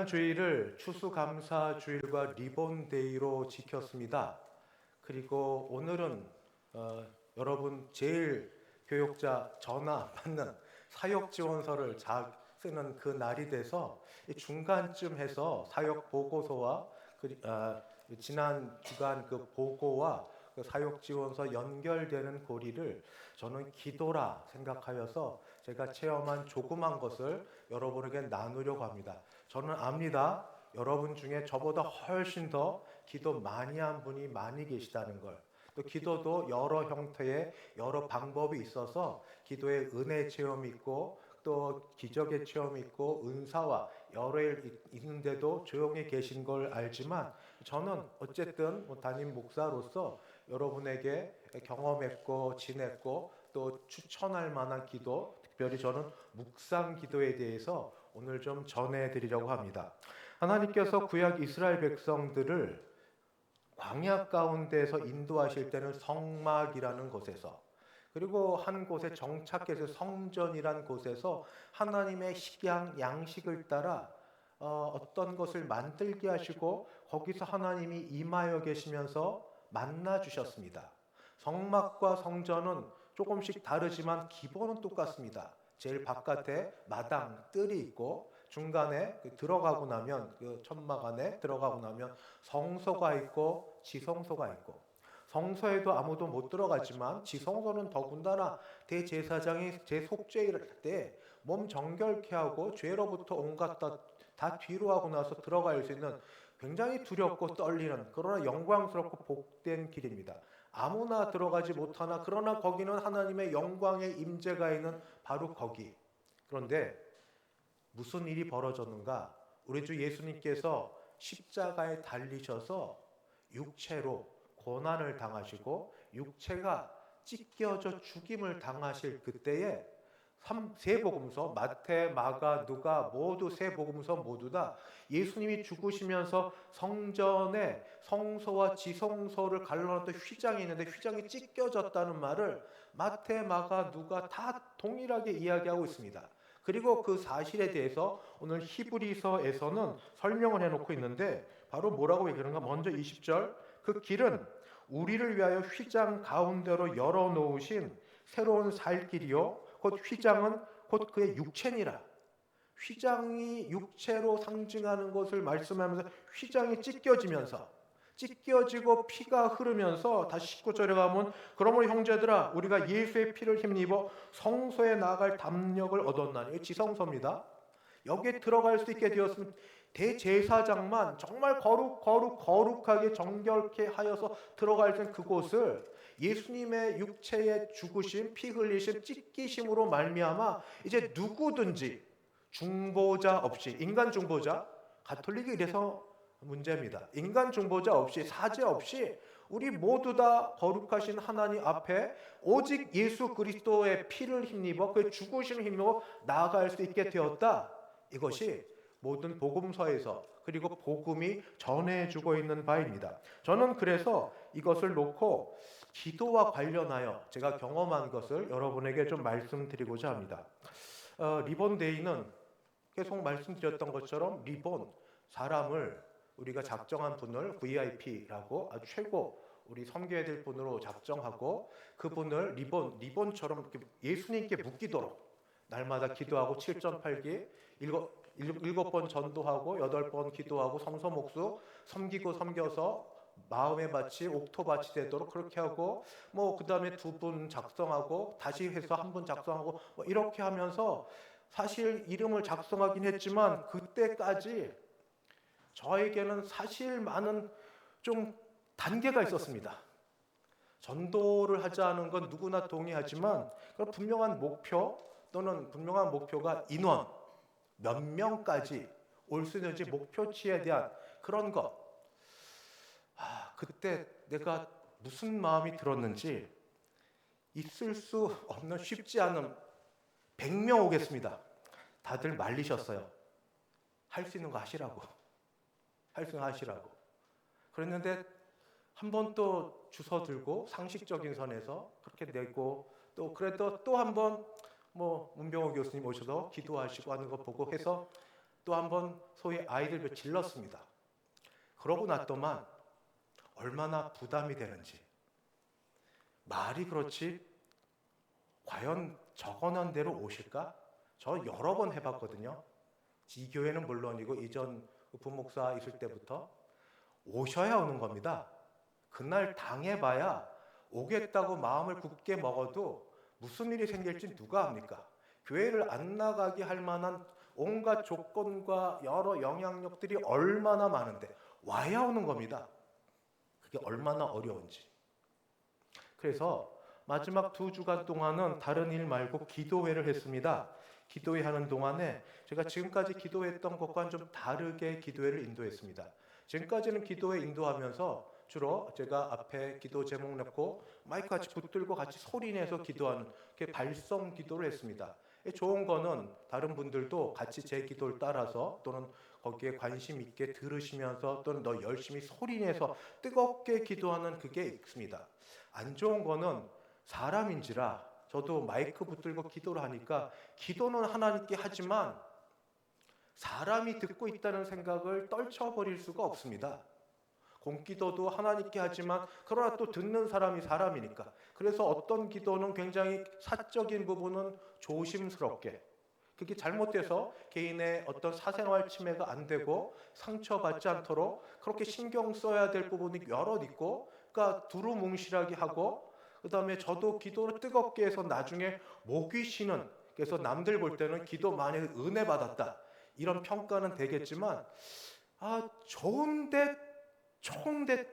주일을 추수감사 주일과 리본데이로 지켰습니다. 그리고 오늘은 어, 여러분 제일 교육자 전화 받는 사역 지원서를 자 쓰는 그 날이 돼서 이 중간쯤 해서 사역 보고서와 그, 아, 지난 주간 그 보고와 그 사역 지원서 연결되는 고리를 저는 기도라 생각하여서 제가 체험한 조그만 것을 여러분에게 나누려고 합니다. 저는 압니다. 여러분 중에 저보다 훨씬 더 기도 많이 한 분이 많이 계시다는 걸. 또 기도도 여러 형태의 여러 방법이 있어서 기도의 은혜 체험이 있고 또 기적의 체험이 있고 은사와 여러 일 있는데도 조용히 계신 걸 알지만 저는 어쨌든 뭐 담임 목사로서 여러분에게 경험했고 지냈고 또 추천할 만한 기도 특별히 저는 묵상 기도에 대해서 오늘 좀 전해드리려고 합니다. 하나님께서 구약 이스라엘 백성들을 광야 가운데서 인도하실 때는 성막이라는 곳에서 그리고 한 곳에 정착해서 성전이란 곳에서 하나님의 식양 양식을 따라 어, 어떤 것을 만들게 하시고 거기서 하나님이 임하여 계시면서 만나 주셨습니다. 성막과 성전은 조금씩 다르지만 기본은 똑같습니다. 제일 바깥에 마당 뜰이 있고 중간에 그 들어가고 나면 그 천막 안에 들어가고 나면 성소가 있고 지성소가 있고 성소에도 아무도 못 들어가지만 지성소는 더군다나 대제사장이 제 속죄일 때 몸 정결케 하고 죄로부터 온갖 다, 다 뒤로 하고 나서 들어갈 수 있는 굉장히 두렵고 떨리는 그러나 영광스럽고 복된 길입니다. 아무나 들어가지 못하나 그러나 거기는 하나님의 영광의 임재가 있는 바로 거기. 그런데 무슨 일이 벌어졌는가? 우리 주 예수님께서 십자가에 달리셔서 육체로 고난을 당하시고 육체가 찢겨져 죽임을 당하실 그때에 세 복음서 마태, 마가, 누가 모두 세 복음서 모두 다 예수님이 죽으시면서 성전에 성소와 지성소를 갈라놨던 휘장이 있는데 휘장이 찢겨졌다는 말을 마태, 마가, 누가 다 동일하게 이야기하고 있습니다. 그리고 그 사실에 대해서 오늘 히브리서에서는 설명을 해놓고 있는데 바로 뭐라고 얘기하는가? 먼저 20절 그 길은 우리를 위하여 휘장 가운데로 열어놓으신 새로운 살 길이요 곧 휘장은 곧 그의 육체니라. 휘장이 육체로 상징하는 것을 말씀하면서 휘장이 찢겨지면서 찢겨지고 피가 흐르면서 다시 19절에 가면 그러므로 형제들아 우리가 예수의 피를 힘입어 성소에 나갈 담력을 얻었나니 지성소입니다. 여기에 들어갈 수 있게 되었으면 대제사장만 정말 거룩 거룩 거룩하게 정결케 하여서 들어갈 수 있는 그곳을 예수님의 육체의 죽으심, 피 흘리심, 찢기심으로 말미암아 이제 누구든지 중보자 없이 인간 중보자 가톨릭이 이래서 문제입니다. 인간 중보자 없이 사제 없이 우리 모두 다 거룩하신 하나님 앞에 오직 예수 그리스도의 피를 힘입어 그 죽으심을 힘입어 나아갈 수 있게 되었다. 이것이 모든 복음서에서 그리고 복음이 전해주고 있는 바입니다. 저는 그래서 이것을 놓고 기도와 관련하여 제가 경험한 것을 여러분에게 좀 말씀드리고자 합니다. 어, 리본 데이는 계속 말씀드렸던 것처럼 리본 사람을 우리가 작정한 분을 VIP라고 아주 최고 우리 섬겨야 될 분으로 작정하고 그분을 리본 리본처럼 예수님께 묶이도록 날마다 기도하고 7전 8기 일곱 일곱 번 전도하고 여덟 번 기도하고 성서 목수 섬기고 섬겨서 마음의 밭이 옥토밭이 되도록 그렇게 하고 뭐 그다음에 두 분 작성하고 다시 해서 한 분 작성하고 뭐 이렇게 하면서 사실 이름을 작성하긴 했지만 그때까지 저에게는 사실 많은 좀 단계가 있었습니다. 전도를 하자는 건 누구나 동의하지만 그런 분명한 목표 또는 분명한 목표가 인원 몇 명까지 올 수 있는지 목표치에 대한 그런 것. 아, 그때 내가 무슨 마음이 들었는지 있을 수 없는 쉽지 않은 100명 오겠습니다. 다들 말리셨어요. 할 수 있는 거 하시라고. 할 수 있는 거 하시라고. 그랬는데 한 번 또 주서 들고 상식적인 선에서 그렇게 내고 또 그래도 또 한 번 뭐 문병호 교수님 오셔서 기도하시고 하는 거 보고 해서 또 한 번 소위 아이들 질렀습니다. 그러고 났더만 얼마나 부담이 되는지 말이 그렇지 과연 적어놓은 대로 오실까? 저 여러 번 해봤거든요. 이 교회는 물론이고 이전 부목사 있을 때부터 오셔야 오는 겁니다. 그날 당해봐야 오겠다고 마음을 굳게 먹어도 무슨 일이 생길지 누가 압니까? 교회를 안 나가게 할 만한 온갖 조건과 여러 영향력들이 얼마나 많은데 와야 오는 겁니다. 그게 얼마나 어려운지. 그래서 마지막 두 주간 동안은 다른 일 말고 기도회를 했습니다. 기도회 하는 동안에 제가 지금까지 기도했던 것과는 좀 다르게 기도회를 인도했습니다. 지금까지는 기도회 인도하면서 주로 제가 앞에 기도 제목 넣고 마이크 같이 붙들고 같이 소리내서 기도하는 그 발성 기도를 했습니다. 좋은 거는 다른 분들도 같이 제 기도를 따라서 또는 거기에 관심 있게 들으시면서 또는 더 열심히 소리내서 뜨겁게 기도하는 그게 있습니다. 안 좋은 거는 사람인지라 저도 마이크 붙들고 기도를 하니까 기도는 하나님께 하지만 사람이 듣고 있다는 생각을 떨쳐버릴 수가 없습니다. 공기도도 하나님께 하지만 그러나 또 듣는 사람이 사람이니까 그래서 어떤 기도는 굉장히 사적인 부분은 조심스럽게 그게 잘못돼서 개인의 어떤 사생활 침해가 안 되고 상처받지 않도록 그렇게 신경 써야 될 부분이 여러 있고 그러니까 두루뭉실하게 하고 그다음에 저도 기도를 뜨겁게 해서 나중에 목이 쉬는 그래서 남들 볼 때는 기도 많이 은혜 받았다. 이런 평가는 되겠지만 아 좋은데 좋은데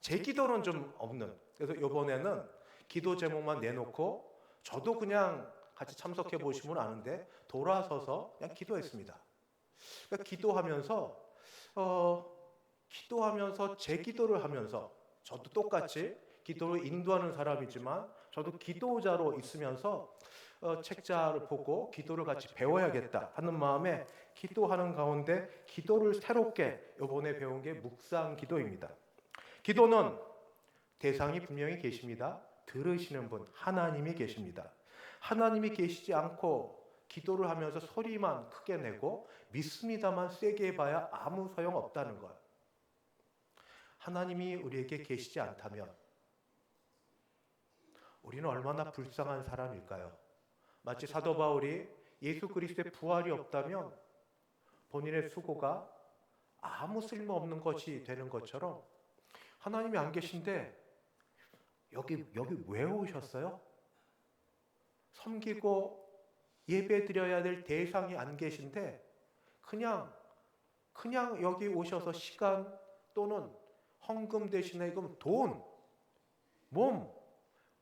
제 기도는 좀 없는. 그래서 이번에는 기도 제목만 내놓고 저도 그냥 같이 참석해 보시면 아는데 돌아서서 그냥 기도했습니다. 그러니까 기도하면서 어, 기도하면서 제 기도를 하면서 저도 똑같이 기도를 인도하는 사람이지만 저도 기도자로 있으면서 어, 책자를 보고 기도를 같이 배워야겠다 하는 마음에 기도하는 가운데 기도를 새롭게 이번에 배운 게 묵상 기도입니다. 기도는 대상이 분명히 계십니다. 들으시는 분 하나님이 계십니다. 하나님이 계시지 않고 기도를 하면서 소리만 크게 내고 믿습니다만 세게 해봐야 아무 소용 없다는 것. 하나님이 우리에게 계시지 않다면 우리는 얼마나 불쌍한 사람일까요? 마치 사도 바울이 예수 그리스도의 부활이 없다면 본인의 수고가 아무 쓸모 없는 것이 되는 것처럼 하나님이 안 계신데 여기 여기 왜 오셨어요? 섬기고 예배 드려야 될 대상이 안 계신데 그냥 그냥 여기 오셔서 시간 또는 헌금 대신에 그럼 돈, 몸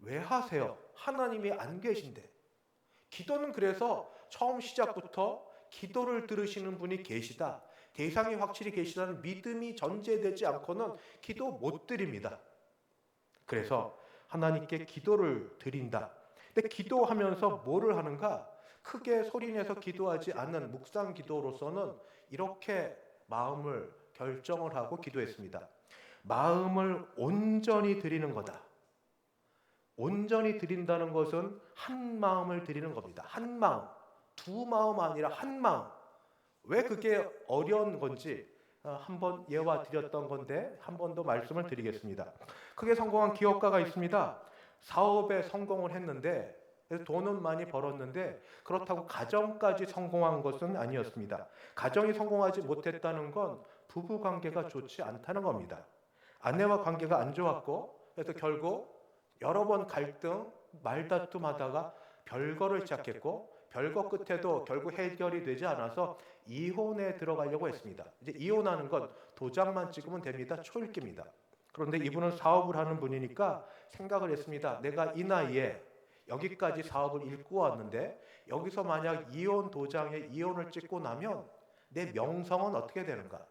왜 하세요? 하나님이 안 계신데. 기도는 그래서 처음 시작부터 기도를 들으시는 분이 계시다. 대상이 확실히 계시다는 믿음이 전제되지 않고는 기도 못 드립니다. 그래서 하나님께 기도를 드린다. 근데 기도하면서 뭐를 하는가? 크게 소리내서 기도하지 않는 묵상 기도로서는 이렇게 마음을 결정을 하고 기도했습니다. 마음을 온전히 드리는 거다. 온전히 드린다는 것은 한 마음을 드리는 겁니다. 한 마음. 두 마음 아니라 한 마음. 왜 그게 어려운 건지 어, 한번 예와 드렸던 건데 한 번 더 말씀을 드리겠습니다. 크게 성공한 기업가가 있습니다. 사업에 성공을 했는데 돈은 많이 벌었는데 그렇다고 가정까지 성공한 것은 아니었습니다. 가정이 성공하지 못했다는 건 부부 관계가 좋지 않다는 겁니다. 아내와 관계가 안 좋았고 그래서 결국 여러 번 갈등, 말다툼하다가 별거를 시작했고 별거 끝에도 결국 해결이 되지 않아서 이혼에 들어가려고 했습니다. 이제 이혼하는 건 도장만 찍으면 됩니다. 초읽기입니다. 그런데 이분은 사업을 하는 분이니까 생각을 했습니다. 내가 이 나이에 여기까지 사업을 왔는데 여기서 만약 이혼 도장에 이혼을 찍고 나면 내 명성은 어떻게 되는가?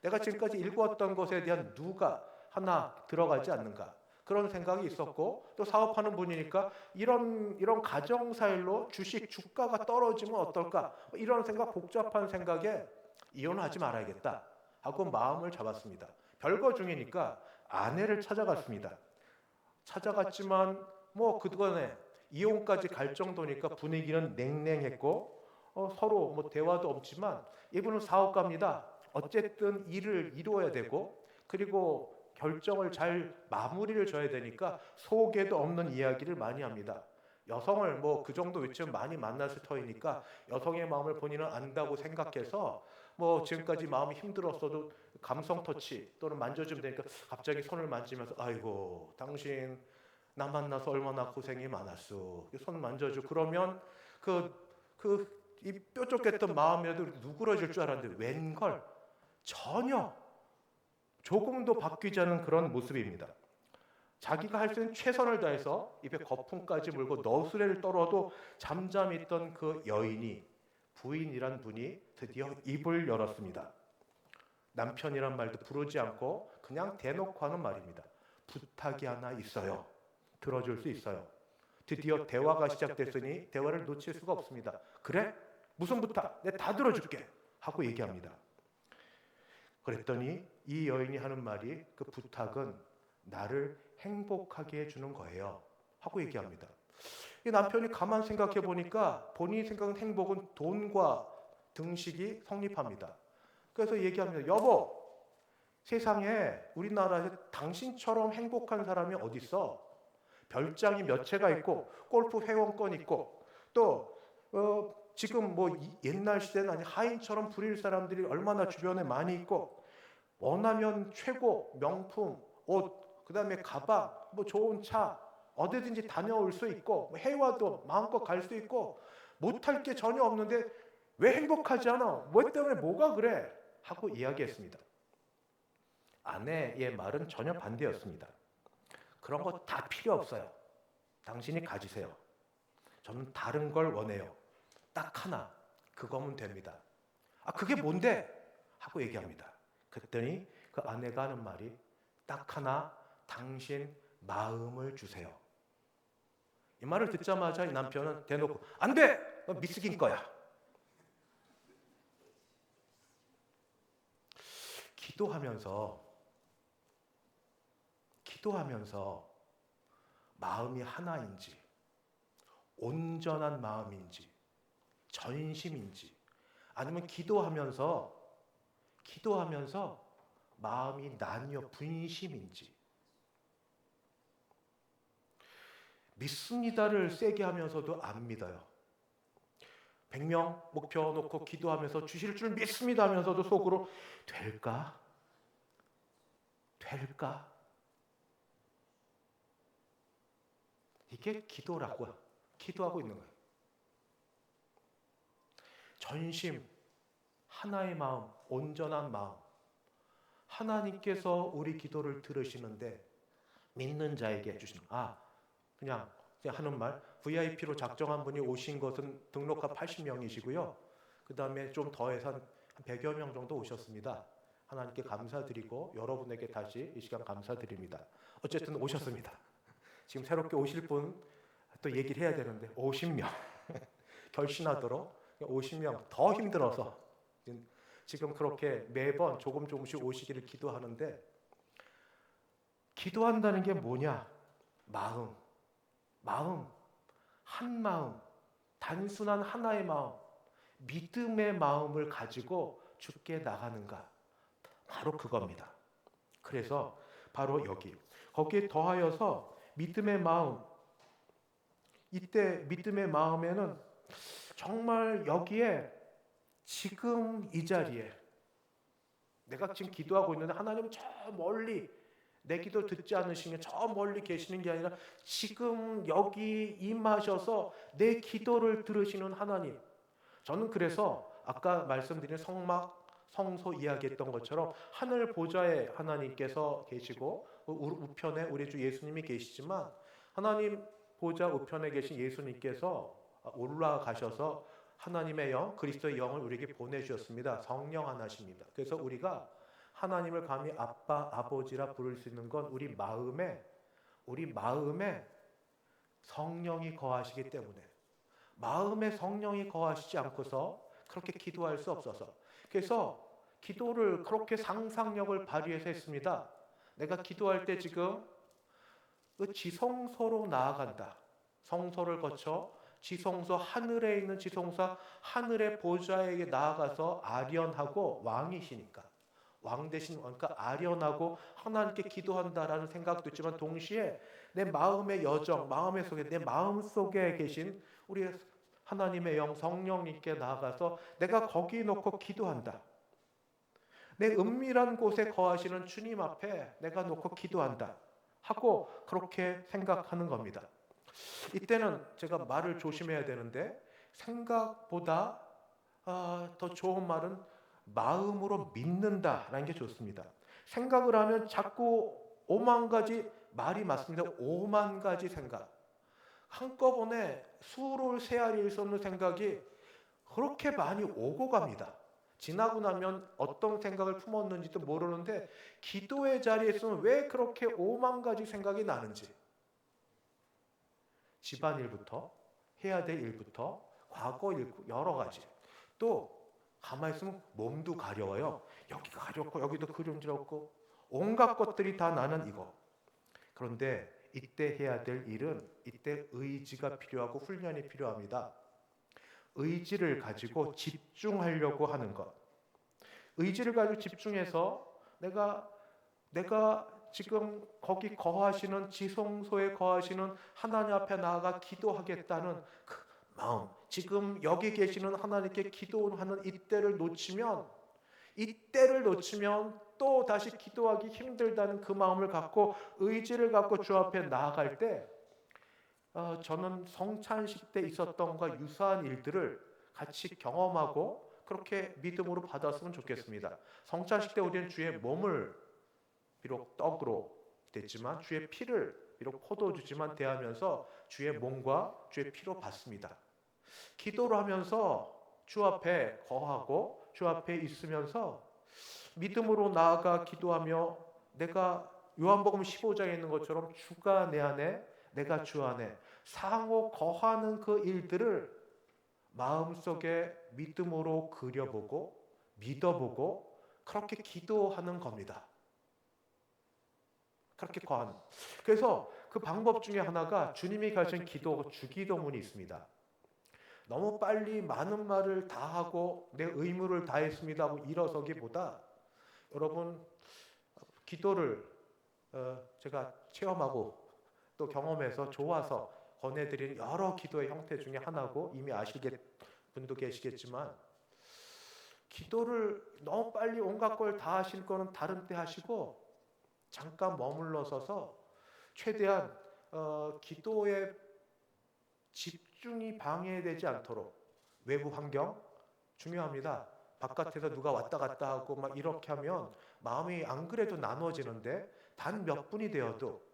내가 지금까지 읽어왔던 것에 대한 누가 하나 들어가지 않는가? 그런 생각이 있었고 또 사업하는 분이니까 이런 이런 가정사일로 주식 주가가 떨어지면 어떨까 이런 생각 복잡한 생각에 이혼하지 말아야겠다 하고 마음을 잡았습니다. 별거 중이니까 아내를 찾아갔습니다. 찾아갔지만 뭐 그동안에 이혼까지 갈 정도니까 분위기는 냉랭했고 어, 서로 뭐 대화도 없지만 이분은 사업가입니다. 어쨌든 일을 이루어야 되고 그리고 결정을 잘 마무리를 져야 되니까 속에도 없는 이야기를 많이 합니다. 여성을 뭐 그 정도 위치면 많이 만났을 터이니까 여성의 마음을 본인은 안다고 생각해서 뭐 지금까지 마음이 힘들었어도 감성 터치 또는 만져주면 되니까 갑자기 손을 만지면서 아이고 당신 나 만나서 얼마나 고생이 많았어. 손 만져줘. 그러면 그 그 이 뾰족했던 마음이라도 누그러질 줄 알았는데 웬걸? 전혀 조금도 바뀌지 않은 그런 모습입니다. 자기가 할 수 있는 최선을 다해서 입에 거품까지 물고 너스레를 떨어도 잠잠히 있던 그 여인이 부인이란 분이 드디어 입을 열었습니다. 남편이란 말도 부르지 않고 그냥 대놓고 하는 말입니다. 부탁이 하나 있어요. 들어줄 수 있어요. 드디어 대화가 시작됐으니 대화를 놓칠 수가 없습니다. 그래? 무슨 부탁? 내가 다 들어줄게. 하고 얘기합니다. 그랬더니 이 여인이 하는 말이 그 부탁은 나를 행복하게 해주는 거예요. 하고 얘기합니다. 이 남편이 가만 생각해 보니까 본인이 생각한 행복은 돈과 등식이 성립합니다. 그래서 얘기합니다. 여보, 세상에 우리나라에서 당신처럼 행복한 사람이 어디 있어? 별장이 몇 채가 있고 골프 회원권 있고 또 어, 지금 뭐 이- 옛날 시대는 아니 하인처럼 부릴 사람들이 얼마나 주변에 많이 있고 원하면 최고 명품 옷 그다음에 가방 뭐 좋은 차 어디든지 다녀올 수 있고 뭐 해외도 마음껏 갈 수 있고 못할 게 전혀 없는데 왜 행복하지 않아? 뭐 때문에 뭐가 그래? 하고 이야기했습니다. 아내의 말은 전혀 반대였습니다. 그런 거 다 필요 없어요. 당신이 가지세요. 저는 다른 걸 원해요. 딱 하나. 그거면 됩니다. 아, 그게 뭔데? 하고 얘기합니다. 그랬더니 그 아내가 하는 말이 딱 하나. 당신 마음을 주세요. 이 말을 듣자마자 이 남편은 대놓고 안 돼! 너 미스긴 거야. 기도하면서 기도하면서 마음이 하나인지 온전한 마음인지 전심인지 아니면 기도하면서 기도하면서 마음이 나뉘어 분심인지 믿습니다를 세게 하면서도 안 믿어요. 100명 목표 놓고 기도하면서 주실 줄 믿습니다 하면서도 속으로 될까? 될까? 이게 기도라고 기도하고 있는 거예요. 전심, 하나의 마음, 온전한 마음. 하나님께서 우리 기도를 들으시는데 믿는 자에게 주시는 아 그냥 하는 말 VIP로 작정한 분이 오신 것은 등록한 80명이시고요. 그 다음에 좀 더해서 한 100여 명 정도 오셨습니다. 하나님께 감사드리고 여러분에게 다시 이 시간 감사드립니다. 어쨌든 오셨습니다. 지금 새롭게 오실 분 또 얘기를 해야 되는데 50명 결신하도록 50명 더 힘들어서 지금 그렇게 매번 조금 조금씩 오시기를 기도하는데 기도한다는 게 뭐냐? 마음, 마음, 한 마음, 단순한 하나의 마음, 믿음의 마음을 가지고 죽게 나가는가? 바로 그겁니다. 그래서 바로 여기 거기에 더하여서 믿음의 마음 이때 믿음의 마음에는 정말 여기에 지금 이 자리에 내가 지금 기도하고 있는데 하나님 저 멀리 내 기도 듣지 않으시면 저 멀리 계시는 게 아니라 지금 여기 임하셔서 내 기도를 들으시는 하나님. 저는 그래서 아까 말씀드린 성막 성소 이야기했던 것처럼 하늘 보좌에 하나님께서 계시고 우- 우편에 우리 주 예수님이 계시지만 하나님 보좌 우편에 계신 예수님께서 올라가셔서 하나님의 영, 그리스도의 영을 우리에게 보내 주셨습니다. 성령 하나십니다. 그래서 우리가 하나님을 감히 아빠, 아버지라 부를 수 있는 건 우리 마음에, 우리 마음에 성령이 거하시기 때문에 마음에 성령이 거하시지 않고서 그렇게 기도할 수 없어서 그래서 기도를 그렇게 상상력을 발휘해서 했습니다. 내가 기도할 때 지금 그 지성소로 나아간다. 성소를 거쳐 지성소 하늘에 있는 지성소 하늘의 보좌에게 나아가서 아련하고 왕이시니까 왕 대신 그러니까 아련하고 하나님께 기도한다라는 생각도 있지만 동시에 내 마음의 여정, 마음의 속에 내 마음 속에 계신 우리 하나님의 영 성령님께 나아가서 내가 거기 놓고 기도한다. 내 은밀한 곳에 거하시는 주님 앞에 내가 놓고 기도한다. 하고 그렇게 생각하는 겁니다. 이때는 제가 말을 조심해야 되는데 생각보다 아, 더 좋은 말은 마음으로 믿는다라는 게 좋습니다. 생각을 하면 자꾸 오만 가지 말이 맞습니다. 오만 가지 생각. 한꺼번에 수를 세알일 수 없는 생각이 그렇게 많이 오고 갑니다. 지나고 나면 어떤 생각을 품었는지도 모르는데 기도의 자리에 있으면 왜 그렇게 오만 가지 생각이 나는지 집안일부터 해야 될 일부터 과거 일 여러 가지 또 가만히 있으면 몸도 가려워요. 여기가 가렵고 여기도 그림스럽고 온갖 것들이 다 나는 이거. 그런데 이때 해야 될 일은 이때 의지가 필요하고 훈련이 필요합니다. 의지를 가지고 집중하려고 하는 것. 의지를 가지고 집중해서 내가 내가 지금 거기 거하시는 지성소에 거하시는 하나님 앞에 나아가 기도하겠다는 그 마음. 지금 여기 계시는 하나님께 기도하는 이때를 놓치면 이때를 놓치면 또 다시 기도하기 힘들다는 그 마음을 갖고 의지를 갖고 주 앞에 나아갈 때 어, 저는 성찬식 때 있었던 것과 유사한 일들을 같이 경험하고 그렇게 믿음으로 받았으면 좋겠습니다. 성찬식 때 우리는 주의 몸을 비록 떡으로 됐지만 주의 피를 비록 포도주지만 대하면서 주의 몸과 주의 피로 받습니다. 기도를 하면서 주 앞에 거하고 주 앞에 있으면서 믿음으로 나아가 기도하며 내가 요한복음 15장에 있는 것처럼 주가 내 안에 내가 주 안에 상호 거하는 그 일들을 마음속에 믿음으로 그려보고 믿어보고 그렇게 기도하는 겁니다. 그렇게 거하는. 그래서 그 방법 중에 하나가 주님이 가르친 기도 주기도문이 있습니다. 너무 빨리 많은 말을 다 하고 내 의무를 다했습니다 하고 일어서기보다 여러분 기도를 어, 제가 체험하고 또 경험해서 좋아서 권해드린 여러 기도의 형태 중에 하나고 이미 아시겠 분도 계시겠지만 기도를 너무 빨리 온갖 걸 다 하실 거는 다른 때 하시고 잠깐 머물러 서서 최대한 어, 기도에 집 중이 방해되지 않도록 외부 환경 중요합니다. 바깥에서 누가 왔다 갔다 하고 막 이렇게 하면 마음이 안 그래도 나눠지는데 단 몇 분이 되어도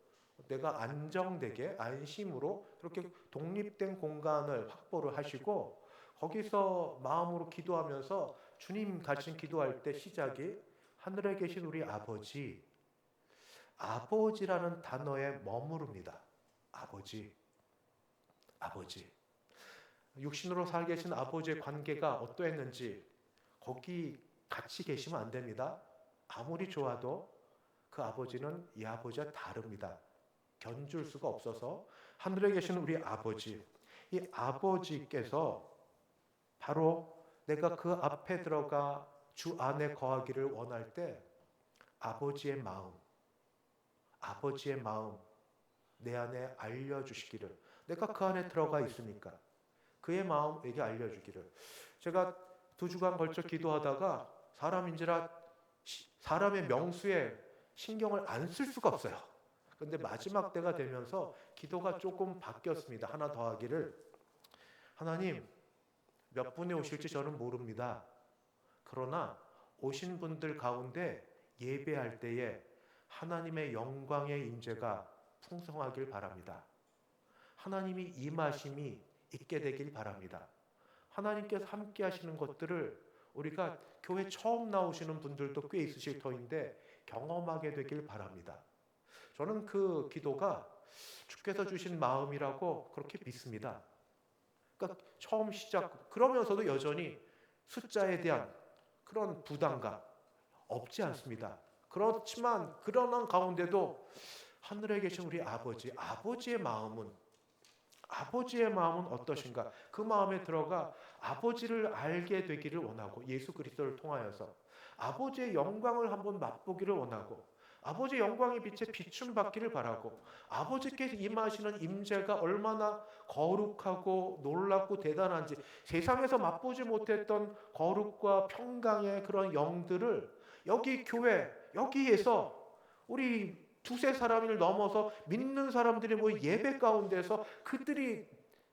내가 안정되게 안심으로 그렇게 독립된 공간을 확보를 하시고 거기서 마음으로 기도하면서 주님 가르친 기도할 때 시작이 하늘에 계신 우리 아버지 아버지라는 단어에 머무릅니다. 아버지 아버지 육신으로 살게 계신 아버지의 관계가 어떠했는지 거기 같이 계시면 안 됩니다. 아무리 좋아도 그 아버지는 이 아버지와 다릅니다. 견줄 수가 없어서 하늘에 계신 우리 아버지, 이 아버지께서 바로 내가 그 앞에 들어가 주 안에 거하기를 원할 때 아버지의 마음, 아버지의 마음 내 안에 알려주시기를 내가 그 안에 들어가 있으니까 그의 마음에게 알려주기를 제가 두 주간 걸쳐 기도하다가 사람인지라 사람의 명수에 신경을 안 쓸 수가 없어요. 근데 마지막 때가 되면서 기도가 조금 바뀌었습니다. 하나 더 하기를 하나님 몇 분이 오실지 저는 모릅니다. 그러나 오신 분들 가운데 예배할 때에 하나님의 영광의 임재가 풍성하길 바랍니다. 하나님이 임하심이 있게 되길 바랍니다. 하나님께서 함께 하시는 것들을 우리가 교회 처음 나오시는 분들도 꽤 있으실 터인데 경험하게 되길 바랍니다. 저는 그 기도가 주께서 주신 마음이라고 그렇게 믿습니다. 그러니까 처음 시작 그러면서도 여전히 숫자에 대한 그런 부담감 없지 않습니다. 그렇지만 그러한 가운데도 하늘에 계신 우리 아버지, 아버지의 마음은 아버지의 마음은 어떠신가? 그 마음에 들어가 아버지를 알게 되기를 원하고 예수 그리스도를 통하여서 아버지의 영광을 한번 맛보기를 원하고 아버지의 영광의 빛에 비춤 받기를 바라고 아버지께서 임하시는 임재가 얼마나 거룩하고 놀랍고 대단한지 세상에서 맛보지 못했던 거룩과 평강의 그런 영들을 여기 교회 여기에서 우리 두세 사람을 넘어서 믿는 사람들이 뭐 예배 가운데서 그들이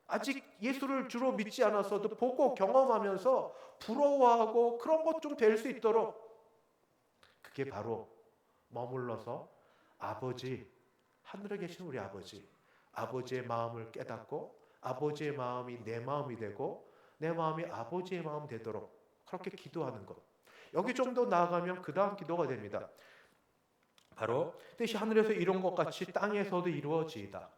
아직 예수를 주로 믿지 않았어도 보고 경험하면서 부러워하고 그런 것 좀 될 수 있도록 그게 바로 머물러서 아버지 하늘에 계신 우리 아버지 아버지의 마음을 깨닫고 아버지의 마음이 내 마음이 되고 내 마음이 아버지의 마음 되도록 그렇게 기도하는 것 여기 좀 더 나아가면 그 다음 기도가 됩니다. 바로 뜻이 하늘에서 이룬 것 같이 땅에서도 이루어지이다.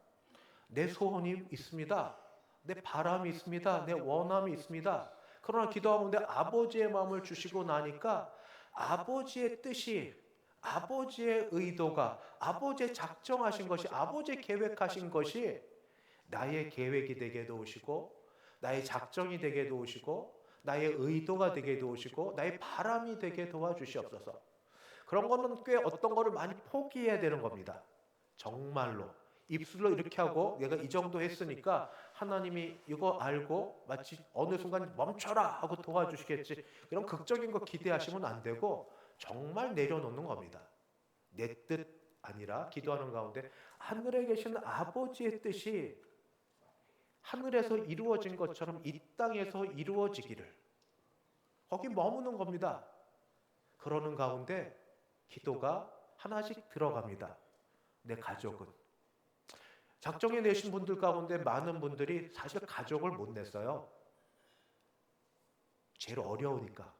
내 소원이 있습니다. 내 바람이 있습니다. 내 원함이 있습니다. 그러나 기도하는데 아버지의 마음을 주시고 나니까 아버지의 뜻이 아버지의 의도가 아버지의 작정하신 것이 아버지의 계획하신 것이 나의 계획이 되게 도우시고 나의 작정이 되게 도우시고 나의 의도가 되게 도우시고 나의 바람이 되게 도와주시옵소서. 그런 거는 꽤 어떤 거를 많이 포기해야 되는 겁니다. 정말로 입술로 이렇게 하고 내가 이 정도 했으니까 하나님이 이거 알고 마치 어느 순간 멈춰라 하고 도와주시겠지. 그런 극적인 거 기대하시면 안 되고 정말 내려놓는 겁니다. 내 뜻 아니라 기도하는 가운데 하늘에 계신 아버지의 뜻이 하늘에서 이루어진 것처럼 이 땅에서 이루어지기를 거기 머무는 겁니다. 그러는 가운데 기도가 하나씩 들어갑니다. 내 가족은 작정해 내신 분들 가운데 많은 분들이 사실 가족을 못 냈어요. 제일 어려우니까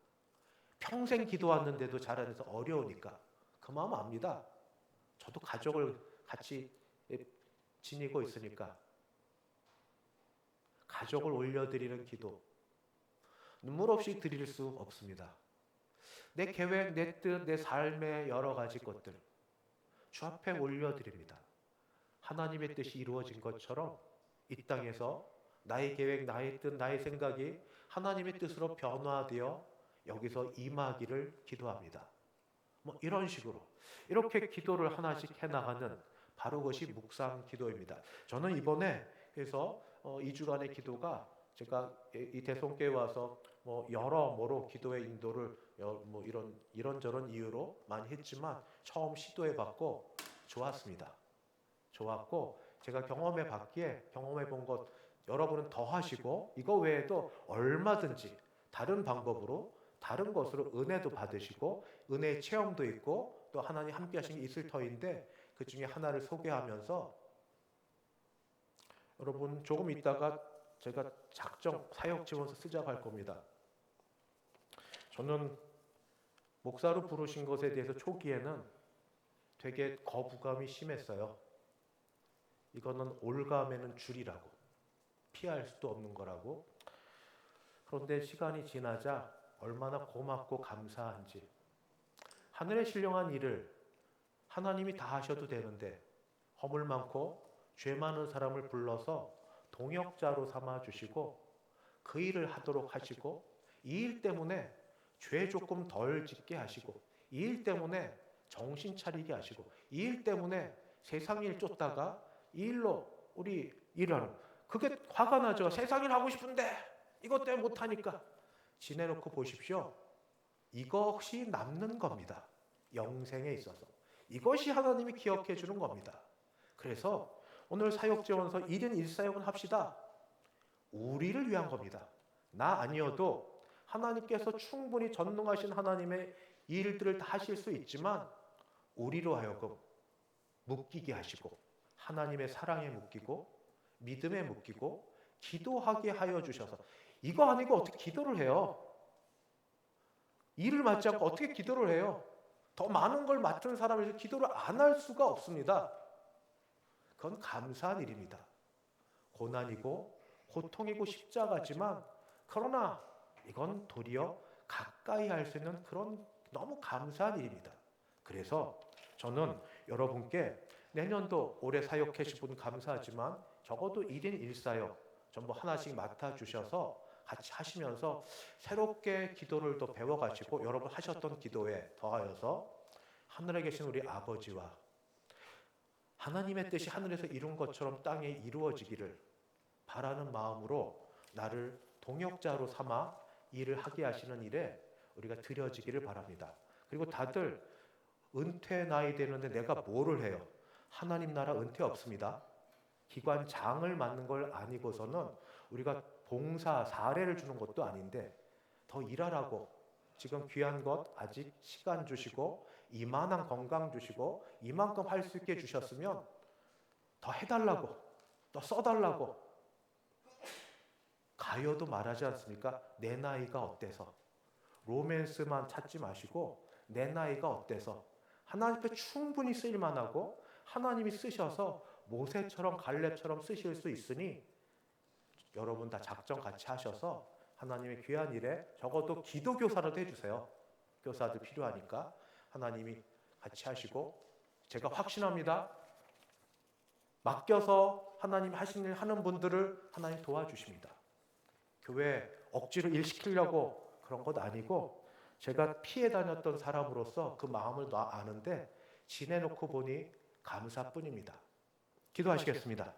평생 기도왔는데도 해서 어려우니까 그 마음 압니다. 저도 가족을 같이 지니고 있으니까 가족을 올려드리는 기도 눈물 없이 드릴 수 없습니다. 내 계획, 내 뜻, 내 삶의 여러 가지 것들 주 앞에 올려드립니다. 하나님의 뜻이 이루어진 것처럼 이 땅에서 나의 계획, 나의 뜻, 나의 생각이 하나님의 뜻으로 변화되어 여기서 임하기를 기도합니다. 뭐 이런 식으로 이렇게 기도를 하나씩 해 나가는 바로 그것이 묵상 기도입니다. 저는 이번에 그래서 어, 2주간의 기도가 제가 이 대성교회 와서 뭐 여러모로 기도의 인도를 여, 뭐 이런 이런저런 이유로 많이 했지만 처음 시도해 봤고 좋았습니다. 좋았고 제가 경험해 봤기에 경험해 본 것 여러분은 더 하시고 이거 외에도 얼마든지 다른 방법으로 다른 것으로 은혜도 받으시고 은혜의 체험도 있고 또 하나님 함께 하신 게 있을 터인데 그 중에 하나를 소개하면서 여러분 조금 있다가 제가 작정 사역 지원서 시작할 겁니다. 저는 목사로 부르신 것에 대해서 초기에는 되게 거부감이 심했어요. 이거는 올감에는 줄이라고 피할 수도 없는 거라고. 그런데 시간이 지나자 얼마나 고맙고 감사한지 하늘의 신령한 일을 하나님이 다 하셔도 되는데 허물 많고 죄 많은 사람을 불러서 동역자로 삼아 주시고 그 일을 하도록 하시고 이 일 때문에 죄 조금 덜 짓게 하시고 이 일 때문에 정신 차리게 하시고 이 일 때문에 세상 일 쫓다가 이 일로 우리 일하는 그게 화가 나죠. 세상 일 하고 싶은데 이것 때문에 못 하니까 지내놓고 보십시오. 이것이 남는 겁니다. 영생에 있어서 이것이 하나님이 기억해 주는 겁니다. 그래서 오늘 사역 지원서 1인 1사역은 합시다. 우리를 위한 겁니다. 나 아니어도 하나님께서 충분히 전능하신 하나님의 일들을 다 하실 수 있지만 우리로 하여금 묶이게 하시고 하나님의 사랑에 묶이고 믿음에 묶이고 기도하게 하여 주셔서 이거 아니고 어떻게 기도를 해요? 일을 맡지 않고 어떻게 기도를 해요? 더 많은 걸 맡은 사람에서 기도를 안 할 수가 없습니다. 그건 감사한 일입니다. 고난이고 고통이고 십자가지만 그러나 이건 도리어 가까이 할 수 있는 그런 너무 감사한 일입니다. 그래서 저는 여러분께 내년도 올해 사역하신 분 감사하지만 적어도 1인 1사역 전부 하나씩 맡아 주셔서 같이 하시면서 새롭게 기도를 또 배워 가지고 여러분 하셨던 기도에 더하여서 하늘에 계신 우리 아버지와 하나님의 뜻이 하늘에서 이룬 것처럼 땅에 이루어지기를 바라는 마음으로 나를 동역자로 삼아 일을 하게 하시는 일에 우리가 드려지기를 바랍니다. 그리고 다들 은퇴 나이 되는데 내가 뭐를 해요? 하나님 나라 은퇴 없습니다. 기관장을 맡는 걸 아니고서는 우리가 봉사 사례를 주는 것도 아닌데 더 일하라고 지금 귀한 것 아직 시간 주시고 이만한 건강 주시고 이만큼 할 수 있게 주셨으면 더 해달라고 또 써달라고 가요도 말하지 않습니까? 내 나이가 어때서 로맨스만 찾지 마시고 내 나이가 어때서 하나님 앞에 충분히 쓸만하고 하나님이 쓰셔서 모세처럼 갈렙처럼 쓰실 수 있으니 여러분 다 작정 같이 하셔서 하나님의 귀한 일에 적어도 기도 교사라도 해주세요. 교사들 필요하니까 하나님이 같이 하시고 제가 확신합니다. 맡겨서 하나님 하신 일 하는 분들을 하나님 도와주십니다. 교회 억지로 일 시키려고 그런 것 아니고 제가 피해 다녔던 사람으로서 그 마음을 나 아는데 지내놓고 보니 감사뿐입니다. 기도하시겠습니다.